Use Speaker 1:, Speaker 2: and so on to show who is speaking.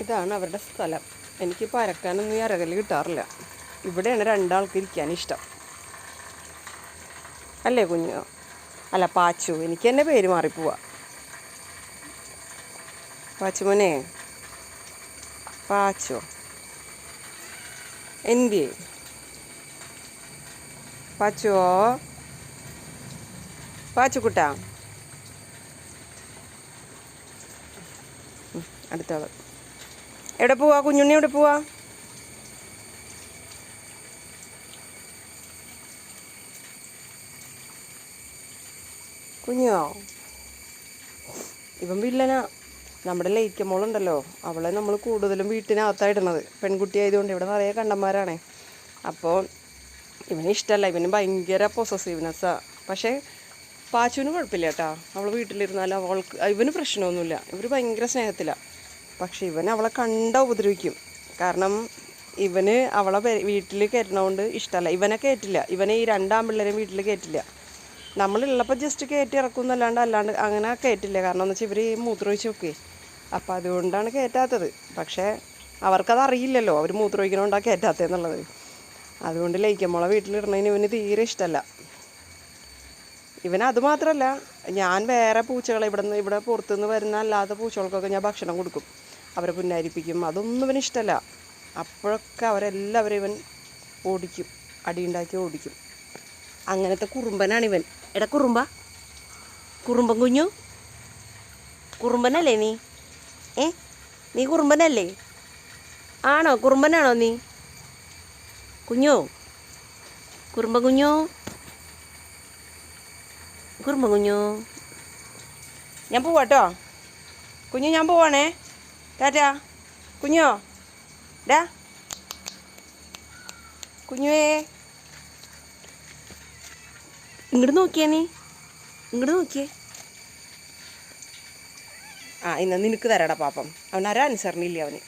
Speaker 1: ഇതാണ് അവരുടെ സ്ഥലം. എനിക്കിപ്പോൾ അരക്കാനൊന്നും ഈ അരകൽ കിട്ടാറില്ല. ഇവിടെയാണ് രണ്ടാൾക്ക് ഇരിക്കാൻ ഇഷ്ടം. അല്ലേ കുഞ്ഞു? അല്ല പാച്ചു. എനിക്ക് തന്നെ പേര് മാറിപ്പോവാ. പാച്ചുമോനെ പാച്ചു. എന്തി പാച്ചുവോ? പാച്ചുക്കുട്ടാ. അടുത്തോളം എവിടെ പോവാ? കുഞ്ഞുണ്ണി എവിടെ പോവാ? കുഞ്ഞോ? ഇവൻ വില്ലനാ. നമ്മുടെ ലൈക്ക മോളുണ്ടല്ലോ. അവളെ നമ്മൾ കൂടുതലും വീട്ടിനകത്തായിടുന്നത്. പെൺകുട്ടി ആയതുകൊണ്ട് ഇവിടെ നിറയെ കണ്ടന്മാരാണേ. അപ്പോൾ ഇവന് ഇഷ്ടമല്ല ഇവന് ഭയങ്കര പൊസസീവ്നെസ്സാണ് പക്ഷേ പാച്ചുവിന് കുഴപ്പമില്ല കേട്ടോ. അവൾ വീട്ടിലിരുന്നാലും അവൾക്ക് ഇവന് പ്രശ്നമൊന്നുമില്ല. ഇവർ ഭയങ്കര സ്നേഹത്തിലാണ് പക്ഷെ ഇവൻ അവളെ കണ്ട ഉപദ്രവിക്കും. കാരണം ഇവന് അവളെ വീട്ടിൽ കയറ്റണോണ്ട് ഇഷ്ടമല്ല ഇവനെ കയറ്റില്ല. ഇവനെ ഈ രണ്ടാം പിള്ളേരെയും വീട്ടിൽ കയറ്റില്ല. നമ്മളുള്ളപ്പോൾ ജസ്റ്റ് കയറ്റി ഇറക്കും എന്നല്ലാണ്ട് അല്ലാണ്ട് അങ്ങനെ കയറ്റില്ല. കാരണം എന്ന് വെച്ചാൽ ഇവർ മൂത്രമൊഴിച്ച് നോക്കേ അപ്പോൾ അതുകൊണ്ടാണ് കയറ്റാത്തത്. പക്ഷേ അവർക്കത് അറിയില്ലല്ലോ അവർ മൂത്രമൊഴിക്കണോണ്ടാണ് കയറ്റാത്തതെന്നുള്ളത്. അതുകൊണ്ട് ലയിക്കുമ്പോളെ വീട്ടിലിടണതിന് ഇവന് തീരെ ഇഷ്ടമല്ല ഇവൻ മാത്രമല്ല ഞാൻ വേറെ പൂച്ചകളെ ഇവിടെ നിന്ന് ഇവിടെ പുറത്തുനിന്ന് വരുന്ന അല്ലാത്ത പൂച്ചകൾക്കൊക്കെ ഞാൻ ഭക്ഷണം കൊടുക്കും. അവരെ പുന്നാരിപ്പിക്കും. അതൊന്നും ഇവന് ഇഷ്ടമല്ല അപ്പോഴൊക്കെ അവരെല്ലാവരും ഇവൻ ഓടിക്കും. അടിയുണ്ടാക്കി ഓടിക്കും. അങ്ങനത്തെ കുറുമ്പനാണ് ഇവൻ. എടാ കുറുമ്പ. കുറുമ്പൻ കുഞ്ഞു. കുറുമ്പനല്ലേ നീ? ഏ? നീ കുറുമ്പനല്ലേ? ആണോ? കുറുമ്പനാണോ നീ? കുഞ്ഞോ. കുറുമ്പൻ കുഞ്ഞോ. കുറുമ്പൻ കുഞ്ഞോ. ഞാൻ പോവാട്ടോ. കുഞ്ഞു ഞാൻ പോവാണേ. ടാറ്റാ കുഞ്ഞോ ഡാ കുഞ്ഞുവേ ഇങ്ങോട്ട് നോക്കിയേ നീ ഇങ്ങോട്ട് നോക്കിയേ ആ ഇന്ന് നിനക്ക് തരാടാ പാപ്പം അവൻ ആരും അനുസരണയില്ല അവന്